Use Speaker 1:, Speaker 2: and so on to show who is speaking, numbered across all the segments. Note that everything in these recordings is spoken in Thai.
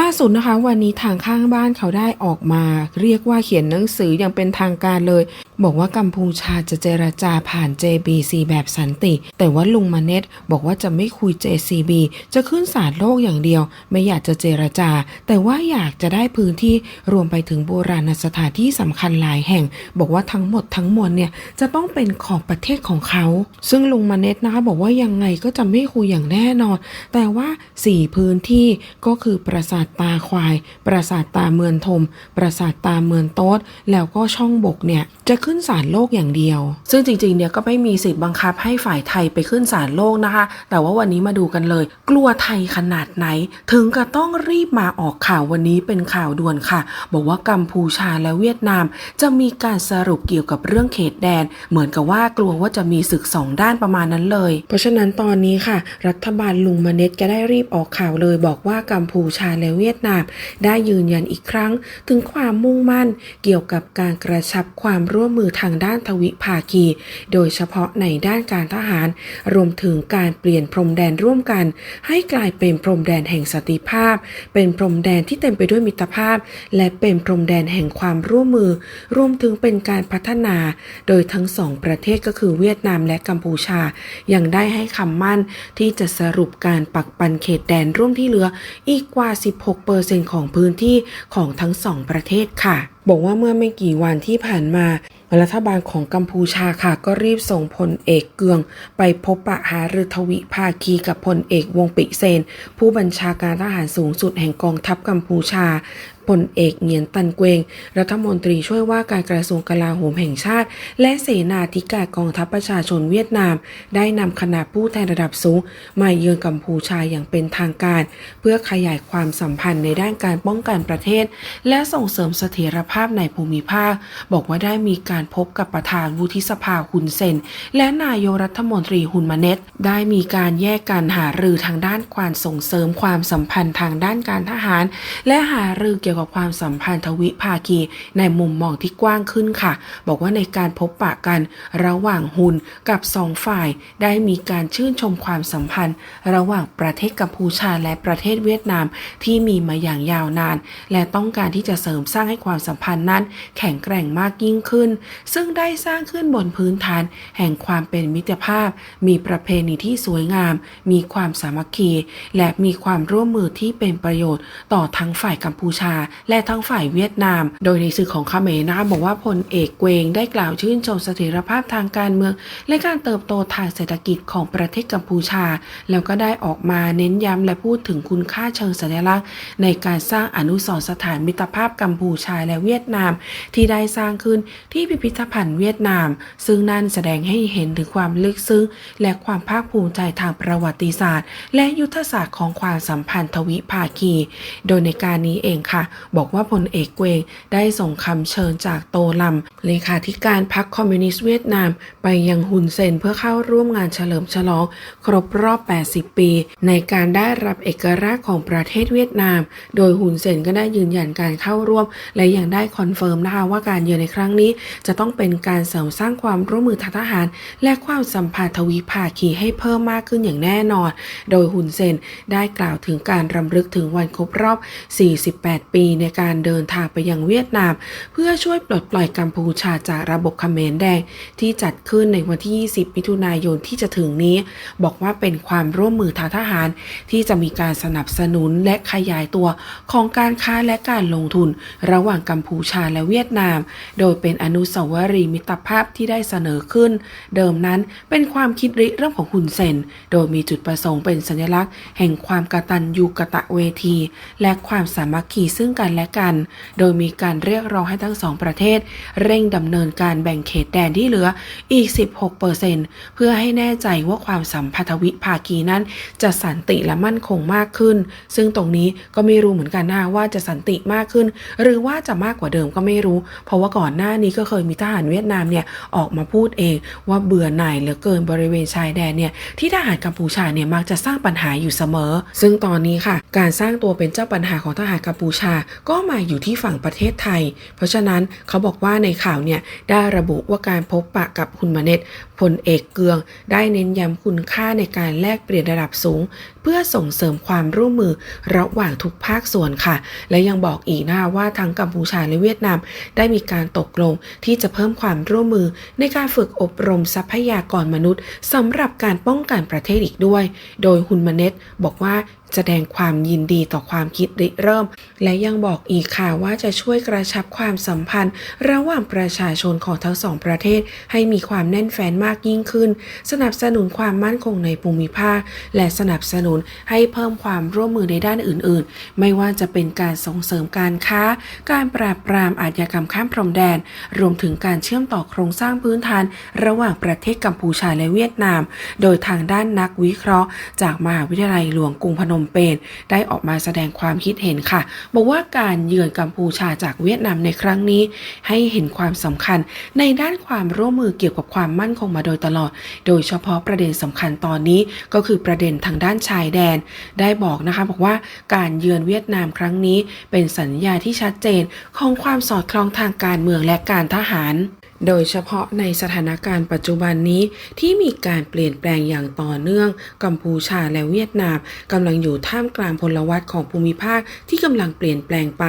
Speaker 1: ล่าสุดนะคะวันนี้ทางข้างบ้านเขาได้ออกมา เรียกว่าเขียนหนังสืออย่างเป็นทางการเลย บอกว่ากัมพูชาจะเจรจาผ่าน JBC แบบสันติ แต่ว่าลุงมาเน็ตบอกว่าจะไม่คุย JCB จะขึ้นศาลโลกอย่างเดียว ไม่อยากจะเจรจา แต่ว่าอยากจะได้พื้นที่รวมไปถึงโบราณสถานที่สำคัญหลายแห่ง บอกว่าทั้งหมดทั้งมวลเนี่ยจะต้องเป็นของประเทศของเขา ซึ่งลุงมาเน็ตนะคะบอกว่ายังไงก็จะไม่คุยอย่างแน่นอน แต่ว่า 4 พื้นที่ก็คือปราสาทตาควาย ปราสาทตาเมือนทม ปราสาทตาเมือนโต๊ด แล้วก็ช่องบกเนี่ยจะขึ้นศาลโลกอย่างเดียว ซึ่งจริงๆเนี่ยก็ไม่มีสิทธิ์บังคับให้ฝ่ายไทยไปขึ้นศาลโลกนะคะ แต่ว่าวันนี้มาดูกันเลย กลัวไทยขนาดไหน ถึงกับต้องรีบมาออกข่าววันนี้เป็นข่าวด่วนค่ะ บอกว่ากัมพูชาและเวียดนาม จะมีการสรุปเกี่ยวกับเรื่องเขตแดน เหมือนกับว่ากลัวว่าจะมีศึกสองด้านประมาณนั้นเลย เพราะฉะนั้นตอนนี้ค่ะ รัฐบาลลุงมเน็ตก็ได้รีบออกข่าวเลย บอกว่ากัมพูชาและเวียดนาม ได้ยืนยันอีกครั้ง ถึงความมุ่งมั่นเกี่ยวกับการกระชับความร่วมมือทางด้านทวิภาคี โดยเฉพาะในด้านการทหาร รวมถึงการเปลี่ยนพรมแดนร่วมกัน ให้กลายเป็นพรมแดนแห่งสนติภาพ เป็นพรมแดนที่เต็มไปด้วยมิตรภาพ และเป็นพรมแดนแห่งความร่วมมือ รวมถึงเป็นการพัฒนา โดยทั้งสองประเทศก็คือเวียดนามและกัมพูชา ยังได้ให้คำมั่นที่จะสรุปการปักปันเขตแดนร่วมที่เหลืออีกกว่า16%ของพื้นที่ของทั้งสองประเทศค่ะ บอกว่าเมื่อไม่กี่วันที่ผ่านมารัฐบาลของกัมพูชาค่ะ ก็รีบส่งพลเอกเกือง ไปพบปะหารือทวิภาคีกับพลเอกวงปิเซน ผู้บัญชาการทหารสูงสุดแห่งกองทัพกัมพูชา พลเอกเงียนตันเกวง รัฐมนตรีช่วยว่าการกระทรวงกลาโหมแห่งชาติ และเสนาธิการกองทัพประชาชนเวียดนาม ได้นำคณะผู้แทนระดับสูง มาเยือนกัมพูชาอย่างเป็นทางการ เพื่อขยายความสัมพันธ์ในด้านการป้องกันประเทศ และส่งเสริมเสถียรภาพในภูมิภาค บอกว่าได้มีการพบกับประธานวุฒิสภาฮุนเซน และนายกรัฐมนตรีฮุนมาเนตได้มีการแยกการหารือทางด้านการส่งเสริมความสัมพันธ์ทางด้านการทหาร และหารือเกี่ยวกับความสัมพันธ์ทวิภาคี ในมุมมองที่กว้างขึ้นค่ะ บอกว่าในการพบปะกันระหว่างฮุนกับสองฝ่าย ได้มีการชื่นชมความสัมพันธ์ ระหว่างประเทศกัมพูชาและประเทศเวียดนาม ที่มีมาอย่างยาวนาน และต้องการที่จะเสริมสร้างให้ความสัมพันธ์นั้น แข็งแกร่งมากยิ่งขึ้น ซึ่งได้สร้างขึ้นบนพื้นฐาน แห่งความเป็นมิตรภาพ มีประเพณีที่สวยงาม มีความสามัคคี และมีความร่วมมือที่เป็นประโยชน์ต่อทั้งฝ่ายกัมพูชาและทั้งฝ่ายเวียดนาม โดยในสื่อของเขมรนะคะบอกว่าพลเอกเกวงได้กล่าวชื่นชมเสถียรภาพทางการเมือง และการเติบโตทางเศรษฐกิจของประเทศกัมพูชา แล้วก็ได้ออกมาเน้นย้ำและพูดถึงคุณค่าเชิงสัญลักษณ์ ในการสร้างอนุสรณ์สถานมิตรภาพกัมพูชาและเวียดนาม ที่ได้สร้างขึ้นที่พิพิธภัณฑ์เวียดนาม ซึ่งนั่นแสดงให้เห็นถึงความลึกซึ้งและความภาคภูมิใจทางประวัติศาสตร์ และยุทธศาสตร์ของความสัมพันธ์ทวิภาคี โดยในการนี้เองค่ะบอกว่าพลเอกเกวงได้ส่งคำเชิญจากโตลำเลขาธิการพรรคคอมมิวนิสต์เวียดนาม ไปยังฮุนเซนเพื่อเข้าร่วมงานเฉลิมฉลอง ครบรอบ 80 ปี ในการได้รับเอกราชของประเทศเวียดนาม โดยฮุนเซนก็ได้ยืนยันการเข้าร่วม และยังได้คอนเฟิร์มนะคะว่าการเยือนในครั้งนี้ จะต้องเป็นการเสริมสร้างความร่วมมือทางทหาร และความสัมพันธ์ทวิภาคีให้เพิ่มมากขึ้นอย่างแน่นอน โดยฮุนเซนได้กล่าวถึงการรำลึกถึงวันครบรอบ 48 ปีในการเดินทางไปยังเวียดนาม เพื่อช่วยปลดปล่อยกัมพูชาจากระบบเขมรแดงที่จัดขึ้นในวันที่ 20 มิถุนายนที่จะถึงนี้ บอกว่าเป็นความร่วมมือทางทหาร ที่จะมีการสนับสนุนและขยายตัวของการค้าและการลงทุน ระหว่างกัมพูชาและเวียดนาม โดยเป็นอนุสาวรีย์มิตรภาพที่ได้เสนอขึ้น เดิมนั้นเป็นความคิดริเริ่มของฮุนเซน โดยมีจุดประสงค์เป็นสัญลักษณ์ แห่งความกตัญญูกะตะเวที และความสามัคคีซึ่งกันและกัน โดยมีการเรียกร้องให้ทั้งสองประเทศ เร่งดำเนินการแบ่งเขตแดนที่เหลืออีก 16%เพื่อให้แน่ใจว่าความสัมพันธวิภาคีนั้น จะสันติและมั่นคงมากขึ้น ซึ่งตรงนี้ก็ไม่รู้เหมือนกันนะว่าจะสันติมากขึ้น หรือว่าจะมากกว่าเดิมก็ไม่รู้ เพราะว่าก่อนหน้านี้ก็เคยมีทหารเวียดนามเนี่ยออกมาพูดเองว่าเบื่อหน่ายเหลือเกินบริเวณชายแดนเนี่ยที่ทหารกัมพูชาเนี่ยมักจะสร้างปัญหาอยู่เสมอ ซึ่งตอนนี้ค่ะ การสร้างตัวเป็นเจ้าปัญหาของทหารกัมพูชาก็มาอยู่ที่ฝั่งประเทศไทย เพราะฉะนั้นเขาบอกว่าในข่าวเนี่ยได้ระบุว่าการพบปะกับคุณมาเนตพลเอกเกือง ได้เน้นย้ำคุณค่าในการแลกเปลี่ยนระดับสูง เพื่อส่งเสริมความร่วมมือระหว่างทุกภาคส่วนค่ะ และยังบอกอีกนะคะว่าทั้งกัมพูชาและเวียดนาม ได้มีการตกลงที่จะเพิ่มความร่วมมือในการฝึกอบรมทรัพยากรมนุษย์สำหรับการป้องกันประเทศอีกด้วย โดยฮุนมาเนตบอกว่าแสดงความยินดีต่อความคิดริเริ่ม และยังบอกอีกค่ะว่าจะช่วยกระชับความสัมพันธ์ ระหว่างประชาชนของทั้งสองประเทศ ให้มีความแน่นแฟ้นมากยิ่งขึ้น สนับสนุนความมั่นคงในภูมิภาค และสนับสนุนให้เพิ่มความร่วมมือในด้านอื่น ๆ ไม่ว่าจะเป็นการส่งเสริมการค้า การปราบปรามอาชญากรรมข้ามพรมแดน รวมถึงการเชื่อมต่อโครงสร้างพื้นฐาน ระหว่างประเทศกัมพูชาและเวียดนาม โดยทางด้านนักวิเคราะห์ จากมหาวิทยาลัยหลวงกรุงพนมเปญได้ออกมาแสดงความคิดเห็นค่ะบอกว่า่าการเยือนกัมพูชาจากเวียดนามในครั้งนี้ ให้เห็นความสำคัญในด้านความร่วมมือเกี่ยวกับความมั่นคงมาโดยตลอด โดยเฉพาะประเด็นสำคัญตอนนี้ก็คือประเด็นทางด้านชายแดน ได้บอกนะคะบอกว่าการเยือนเวียดนามครั้งนี้ เป็นสัญญาที่ชัดเจนของความสอดคล้องทางการเมืองและการทหาร โดยเฉพาะในสถานการณ์ปัจจุบันนี้ที่มีการเปลี่ยนแปลงอย่างต่อเนื่อง กัมพูชาและเวียดนามกำลังอยู่ท่ามกลางพลวัตของภูมิภาคที่กำลังเปลี่ยนแปลงไป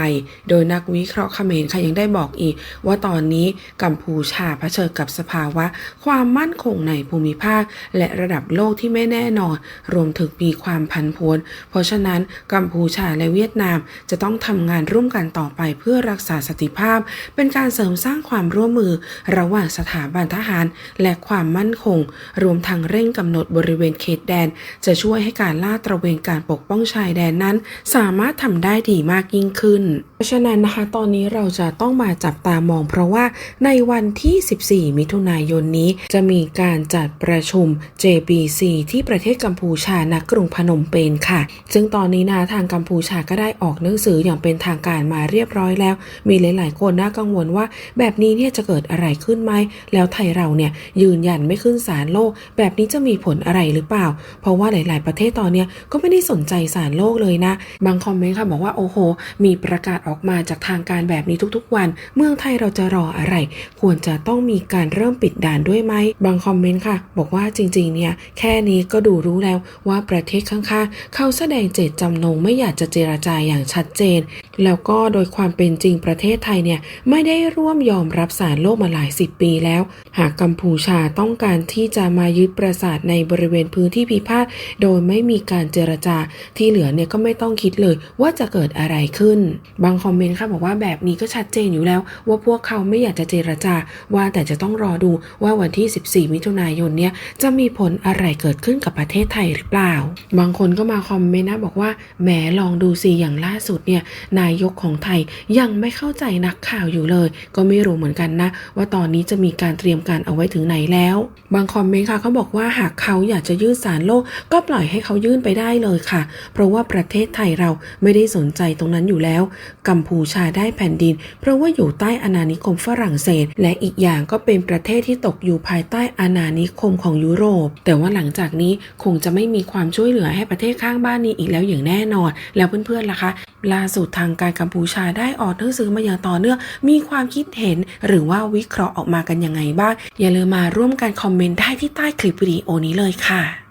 Speaker 1: โดยนักวิเคราะห์เขมรค่ะยังได้บอกอีก ว่าตอนนี้กัมพูชาเผชิญกับสภาวะ ความมั่นคงในภูมิภาค และระดับโลกที่ไม่แน่นอน รวมถึงมีความพันพวนเพราะฉะนั้นกัมพูชาและเวียดนามจะต้องทำงานร่วมกันต่อไปเพื่อรักษาสติภาพ เป็นการเสริมสร้างความร่วมมือระหว่างสถาบันทหารและความมั่นคง รวมทั้งเร่งกำหนดบริเวณเขตแดน จะช่วยให้การลาดตระเวนการปกป้องชายแดนนั้น สามารถทำได้ดีมากยิ่งขึ้น เพราะฉะนั้นนะคะ ตอนนี้เราจะต้องมาจับตามอง เพราะว่าในวันที่ 14 มิถุนายนนี้จะมีการจัดประชุม JBC ที่ประเทศกัมพูชาณกรุงพนมเปญค่ะ ซึ่งตอนนี้นะทางกัมพูชาก็ได้ออกหนังสืออย่างเป็นทางการมาเรียบร้อยแล้ว มีหลาย ๆ คนน่ากังวลว่าแบบนี้เนี่ยจะเกิดอะไรขึ้นไหม แล้วไทยเราเนี่ยยืนยันไม่ขึ้นศาลโลก แบบนี้จะมีผลอะไรหรือเปล่า เพราะว่าหลาย ๆ ประเทศตอนเนี้ยก็ไม่ได้สนใจศาลโลกเลยนะ บางคอมเมนต์ค่ะบอกว่าโอ้โห มีประกาศออกมาจากทางการแบบนี้ทุก ๆ วัน เมืองไทยเราจะรออะไร ควรจะต้องมีการเริ่มปิดด่านด้วยไหม บางคอมเมนต์ค่ะ บอกว่าจริง ๆ เนี่ยแค่นี้ก็ดูรู้แล้วว่าประเทศข้าง ๆ เขาแสดงเจตจำนงไม่อยากจะเจราจาอย่างชัดเจน แล้วก็โดยความเป็นจริงประเทศไทยเนี่ยไม่ได้ร่วมยอมรับสารโลกมาหลายสิบปีแล้ว หากกัมพูชาต้องการที่จะมายึดปราสาทในบริเวณพื้นที่พิพาทโดยไม่มีการเจรจาที่เหลือเนี่ยก็ไม่ต้องคิดเลยว่าจะเกิดอะไรขึ้น บางคอมเมนต์ค่ะบอกว่าแบบนี้ก็ชัดเจนอยู่แล้ว ว่าพวกเขาไม่อยากจะเจรจาว่าแต่จะต้องรอดูว่าวันที่ 14 มิถุนายนเนี่ยจะมีผลอะไรเกิดขึ้นกับประเทศไทยหรือเปล่า บางคนก็มาคอมเมนต์นะบอกว่าแหมลองดูสิอย่างล่าสุดเนี่ยนายกของไทยยังไม่เข้าใจนักข่าวอยู่เลย ก็ไม่รู้เหมือนกันนะ ว่าตอนนี้จะมีการเตรียมการเอาไว้ถึงไหนแล้ว บางคอมเมนต์ค่ะเขาบอกว่าหากเขาอยากจะยื่นสารโลก ก็ปล่อยให้เขายื่นไปได้เลยค่ะ เพราะว่าประเทศไทยเราไม่ได้สนใจตรงนั้นอยู่แล้ว กัมพูชาได้แผ่นดิน เพราะว่าอยู่ใต้อาณานิคมฝรั่งเศส และอีกอย่างก็เป็นประเทศที่ตกอยู่ภายใต้อาณานิคมของยุโรป แต่ว่าหลังจากนี้คงจะไม่มีความช่วยเหลือให้ประเทศข้างบ้านนี้อีกแล้วอย่างแน่นอน แล้วเพื่อนๆล่ะคะ ล่าสุดทางการกัมพูชาได้ออกหนังสือมาอย่างต่อเนื่อง มีความคิดเห็นหรือว่าวิเคราะห์ออกมากันยังไงบ้าง อย่าลืมมาร่วมกันคอมเมนต์ได้ที่ใต้คลิปวิดีโอนี้เลยค่ะ